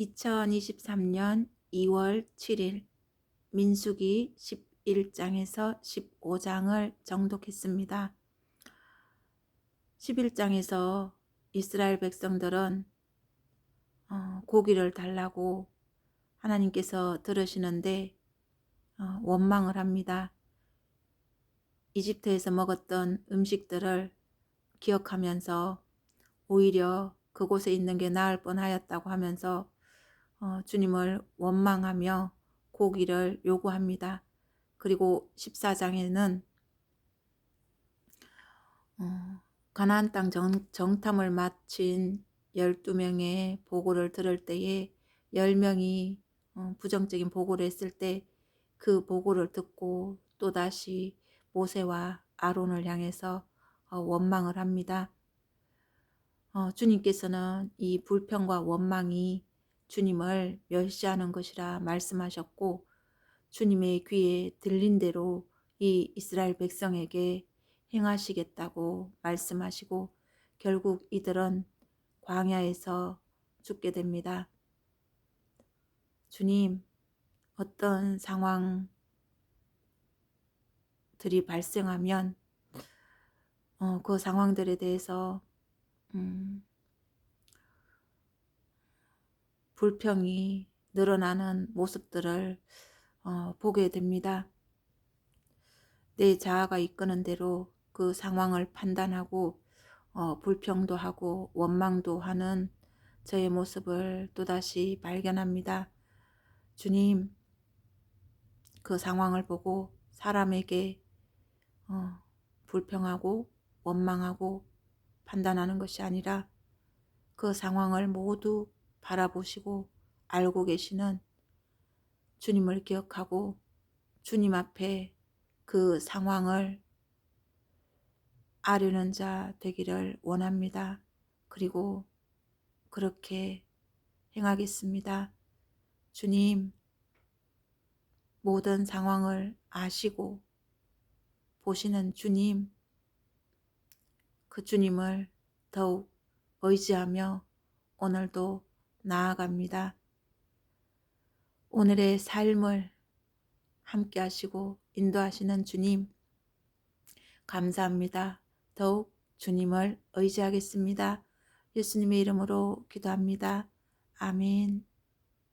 2023년 2월 7일 민수기 11장에서 15장을 정독했습니다. 11장에서 이스라엘 백성들은 어, 고기를 달라고 하나님께서 들으시는데 어, 원망을 합니다. 이집트에서 먹었던 음식들을 기억하면서 오히려 그곳에 있는 게 나을 뻔하였다고 하면서 어, 주님을 원망하며 고기를 요구합니다. 그리고 14장에는 어, 가나안 땅 정, 정탐을 마친 12명의 보고를 들을 때에 10명이 어, 부정적인 보고를 했을 때 그 보고를 듣고 또다시 모세와 아론을 향해서 어, 원망을 합니다. 어, 주님께서는 이 불평과 원망이 주님을 멸시하는 것이라 말씀하셨고 주님의 귀에 들린 대로 이 이스라엘 백성에게 행하시겠다고 말씀하시고 결국 이들은 광야에서 죽게 됩니다. 주님, 어떤 상황들이 발생하면 어, 그 상황들에 대해서 음, 불평이 늘어나는 모습들을 어, 보게 됩니다. 내 자아가 이끄는 대로 그 상황을 판단하고 어, 불평도 하고 원망도 하는 저의 모습을 또다시 발견합니다. 주님, 그 상황을 보고 사람에게 어, 불평하고 원망하고 판단하는 것이 아니라 그 상황을 모두 바라보시고 알고 계시는 주님을 기억하고 주님 앞에 그 상황을 아려는 자 되기를 원합니다. 그리고 그렇게 행하겠습니다. 주님, 모든 상황을 아시고 보시는 주님, 그 주님을 더욱 의지하며 오늘도 나아갑니다. 오늘의 삶을 함께 하시고 인도하시는 주님, 감사합니다. 더욱 주님을 의지하겠습니다. 예수님의 이름으로 기도합니다. 아멘.